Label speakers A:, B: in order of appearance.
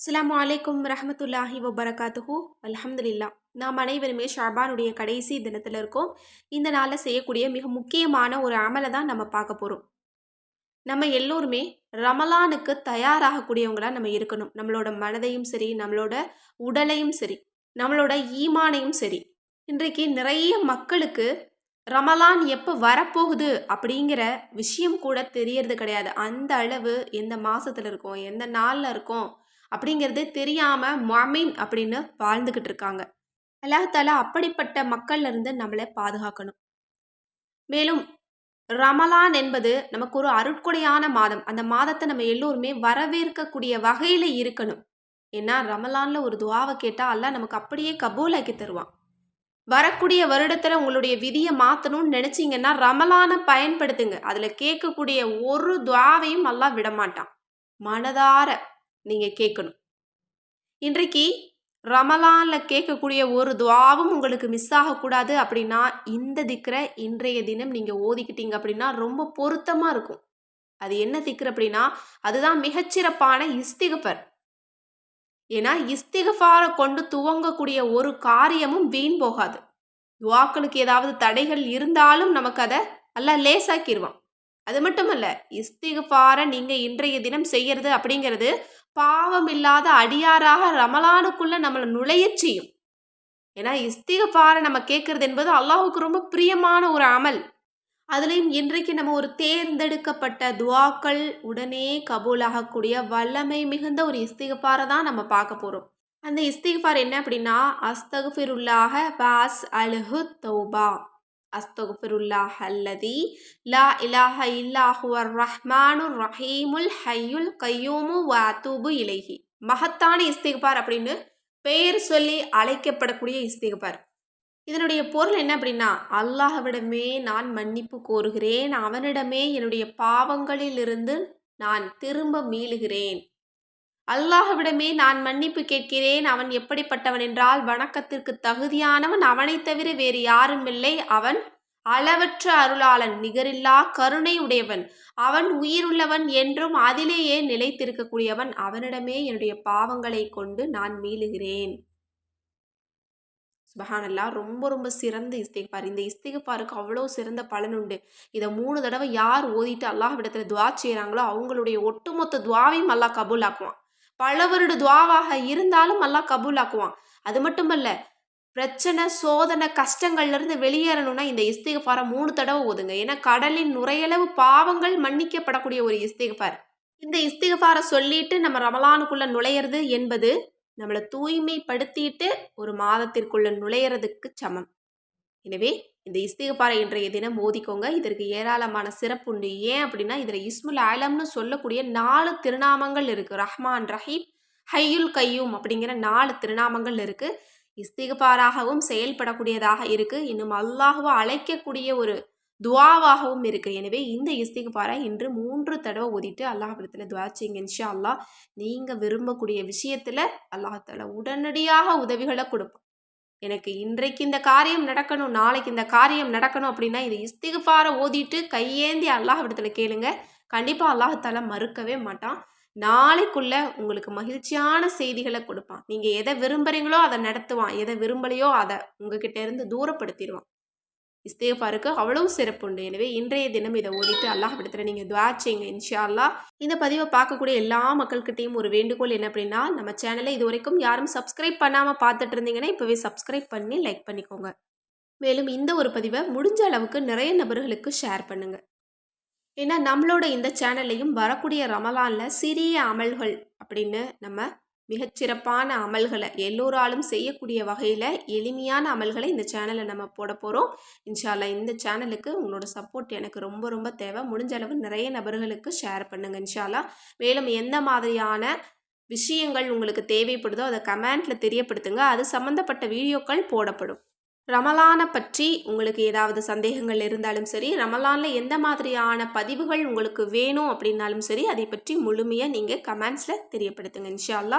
A: அஸ்லாம் அலைக்கும் ரஹமத்துல்லாஹி வபரகாத்துஹூ. அலமதுல்லா நாம் அனைவருமே ஷாபானுடைய கடைசி தினத்தில் இருக்கோம். இந்த நாளில் செய்யக்கூடிய மிக முக்கியமான ஒரு அமலை தான் நம்ம பார்க்க போகிறோம் நம்ம எல்லோருமே ரமலானுக்கு தயாராகக்கூடியவங்களாக நம்ம இருக்கணும். நம்மளோட மனதையும் சரி நம்மளோட உடலையும் சரி நம்மளோட ஈமானையும் சரி. இன்றைக்கு நிறைய மக்களுக்கு ரமலான் எப்போ வரப்போகுது அப்படிங்கிற விஷயம் கூட தெரியறது கிடையாது. அந்த அளவு எந்த மாதத்தில் இருக்கோம் எந்த நாளில் இருக்கோம் அப்படிங்கிறது தெரியாமல் மொமின் அப்படின்னு வாழ்ந்துக்கிட்டு இருக்காங்க. அல்லாஹாலா அப்படிப்பட்ட மக்கள்லேருந்து நம்மளை பாதுகாக்கணும். மேலும் ரமலான் என்பது நமக்கு ஒரு அருட்கொடையான மாதம். அந்த மாதத்தை நம்ம எல்லோருமே வரவேற்கக்கூடிய வகையில் இருக்கணும். ஏன்னா ரமலானில் ஒரு துவாவை கேட்டால் அல்லாஹ் நமக்கு அப்படியே கபூலாக்கி தருவான். வரக்கூடிய வருடத்தில் உங்களுடைய விதியை மாற்றணும்னு நினச்சிங்கன்னா ரமலானை பயன்படுத்துங்க. அதில் கேட்கக்கூடிய ஒரு துவாவையும் அல்லாஹ் விடமாட்டான். மனதார நீங்க கேட்கணும். இன்றைக்கு ரமலான்ல கேட்கக்கூடிய ஒரு துவாவும் உங்களுக்கு மிஸ் ஆகக்கூடாது அப்படின்னா இந்த திக்கரை இன்றைய தினம் நீங்க ஓதிக்கிட்டீங்க அப்படின்னா ரொம்ப பொருத்தமா இருக்கும். அது என்ன திக்கர் அப்படின்னா அதுதான் மிகச்சிறப்பான இஸ்திகபர் ஏன்னா இஸ்திகஃபாரை கொண்டு துவங்கக்கூடிய ஒரு காரியமும் வீண் போகாது. துவாக்களுக்கு ஏதாவது தடைகள் இருந்தாலும் நமக்கு அதை நல்லா லேசாக்கிடுவான் அது மட்டுமல்ல இஸ்திகஃபாரை நீங்கள் இன்றைய தினம் செய்யறது அப்படிங்கிறது பாவம் இல்லாத அடியாராக ரமலானுக்குள்ள நம்மளை நுழைய செய்யும். ஏன்னா இஸ்திகஃபாரை நம்ம கேட்கறது என்பது அல்லாஹுக்கு ரொம்ப பிரியமான ஒரு அமல். அதுலேயும் இன்றைக்கு நம்ம ஒரு தேர்ந்தெடுக்கப்பட்ட துவாக்கள் உடனே கபூலாகக்கூடிய வல்லமை மிகுந்த ஒரு இஸ்திகப்பாரை தான் நம்ம பார்க்க போகிறோம் அந்த இஸ்திகபார் என்ன அப்படின்னா அஸ்தகுஃபிருல்லாக பாஸ் அலுஹு தௌபா. அஸ்தகுஃபிருல்லாஹ் அல்லதி லா இலாஹ இல்லாஹுவர் ரஹ்மானு ரஹீமுல் ஹையுல் கையூமு வாத்தூபு இலகி மகத்தான இஸ்திகபார் அப்படின்னு பெயர் சொல்லி அழைக்கப்படக்கூடிய இஸ்திகபார் இதனுடைய பொருள் என்ன அப்படின்னா அல்லாஹ்விடமே நான் மன்னிப்பு கோருகிறேன் அவனிடமே என்னுடைய பாவங்களிலிருந்து நான் திரும்ப மீளுகிறேன். அல்லாஹ்விடமே நான் மன்னிப்பு கேட்கிறேன். அவன் எப்படிப்பட்டவன் என்றால் வணக்கத்திற்கு தகுதியானவன். அவனைத் தவிர வேறு யாரும் இல்லை. அவன் அளவற்ற அருளாளன் நிகரில்லா கருணை உடையவன் அவன் உயிருள்ளவன் என்றும் அதிலேயே நிலைத்திருக்கக்கூடியவன். அவனிடமே என்னுடைய பாவங்களை கொண்டு நான் மீளுகிறேன். சுபஹானல்லா ரொம்ப ரொம்ப சிறந்த இஸ்திகபார் இந்த இஸ்திகபாருக்கு அவ்வளோ சிறந்த பலன் உண்டு. இதை மூணு தடவை யார் ஓதிட்டு அல்லாஹ் விடத்தில் துவா செய்கிறாங்களோ அவங்களுடைய ஒட்டுமொத்த துவாவையும் அல்லாஹ் கபூல் ஆக்குவான் பல வருட துவாவாக இருந்தாலும் அல்லாஹ் கபூலாக்குவான். அது மட்டுமல்ல பிரச்சனை சோதனை கஷ்டங்கள்லேருந்து வெளியேறணும்னா இந்த இஸ்திகபாரை மூணு தடவை ஓதுங்க. ஏன்னா கடலின் நுரையளவு பாவங்கள் மன்னிக்கப்படக்கூடிய ஒரு இஸ்திகபார் இந்த இஸ்திகபாரை சொல்லிட்டு நம்ம ரமலானுக்குள்ளே நுழையிறது என்பது நம்மளை தூய்மைப்படுத்திட்டு ஒரு மாதத்திற்குள்ள நுழையிறதுக்கு சமம். எனவே இந்த இஸ்திகபாரை இன்றைய தினம் ஓதிக்கோங்க. இதற்கு ஏராளமான சிறப்பு உண்டு. ஏன் அப்படின்னா இதில் இஸ்முல் ஆலம்னு சொல்லக்கூடிய நாலு திருநாமங்கள் இருக்குது ரஹ்மான் ரஹீம் ஹையுல் கையூம் அப்படிங்கிற நாலு திருநாமங்கள் இருக்குது இஸ்திகபாராகவும் செயல்படக்கூடியதாக இருக்குது இன்னும் அல்லாஹுவை அழைக்கக்கூடிய ஒரு துவாவாகவும் இருக்குது எனவே இந்த இஸ்திகபாரை இன்று மூன்று தடவை ஓதிட்டு அல்லாஹிடத்தில் துவா செய்யுங்க இன்ஷா அல்லாஹ். நீங்கள் விரும்பக்கூடிய விஷயத்தில் அல்லாஹால உடனடியாக உதவிகளை கொடுப்போம் எனக்கு இன்றைக்கு இந்த காரியம் நடக்கணும் நாளைக்கு இந்த காரியம் நடக்கணும் அப்படின்னா இது இஸ்திகுஃபாரை ஓதிட்டு கையேந்தி அல்லாஹிடத்துல கேளுங்க. கண்டிப்பாக அல்லாஹால மறுக்கவே மாட்டான். நாளைக்குள்ள உங்களுக்கு மகிழ்ச்சியான செய்திகளை கொடுப்பான். நீங்கள் எதை விரும்புகிறீங்களோ அதை நடத்துவான். எதை விரும்பலையோ அதை உங்ககிட்ட இருந்து தூரப்படுத்திடுவான். இஸ்தேஃபாருக்கு அவ்வளவு சிறப்பு உண்டு எனவே இன்றைய தினம் இதை ஓடிட்டு அல்லாஹ் விடத்துல நீங்கள் துவா செய்யுங்க இன்ஷா அல்லா இந்த பதிவை பார்க்கக்கூடிய எல்லா மக்கள்கிட்டையும் ஒரு வேண்டுகோள் என்ன அப்படின்னா நம்ம சேனலை இது வரைக்கும் யாரும் சப்ஸ்கிரைப் பண்ணாமல் பார்த்துட்டு இருந்தீங்கன்னா இப்போவே சப்ஸ்கிரைப் பண்ணி லைக் பண்ணிக்கோங்க. மேலும் இந்த ஒரு பதிவை முடிஞ்ச அளவுக்கு நிறைய நபர்களுக்கு ஷேர் பண்ணுங்கள் ஏன்னா நம்மளோட இந்த சேனல்லையும் வரக்கூடிய ரமலானில் சிறிய அமல்கள் அப்படின்னு நம்ம மிகச்சிறப்பான அமல்களை எல்லோராலும் செய்யக்கூடிய வகையில் எளிமையான அமல்களை இந்த சேனலில் நம்ம போட போகிறோம் இன்ஷால்லா இந்த சேனலுக்கு உங்களோட சப்போர்ட் எனக்கு ரொம்ப ரொம்ப தேவை. முடிஞ்ச அளவு நிறைய நபர்களுக்கு ஷேர் பண்ணுங்கள் இன்ஷால்லா மேலும் எந்த மாதிரியான விஷயங்கள் உங்களுக்கு தேவைப்படுதோ அதை கமெண்ட்டில் தெரியப்படுத்துங்க. அது சம்மந்தப்பட்ட வீடியோக்கள் போடப்படும். ரமலானை பற்றி உங்களுக்கு ஏதாவது சந்தேகங்கள் இருந்தாலும் சரி ரமலானில் எந்த மாதிரியான பதிவுகள் உங்களுக்கு வேணும் அப்படின்னாலும் சரி அதை பற்றி முழுமையாக நீங்கள் கமெண்ட்ஸில் தெரியப்படுத்துங்க இன்ஷால்லா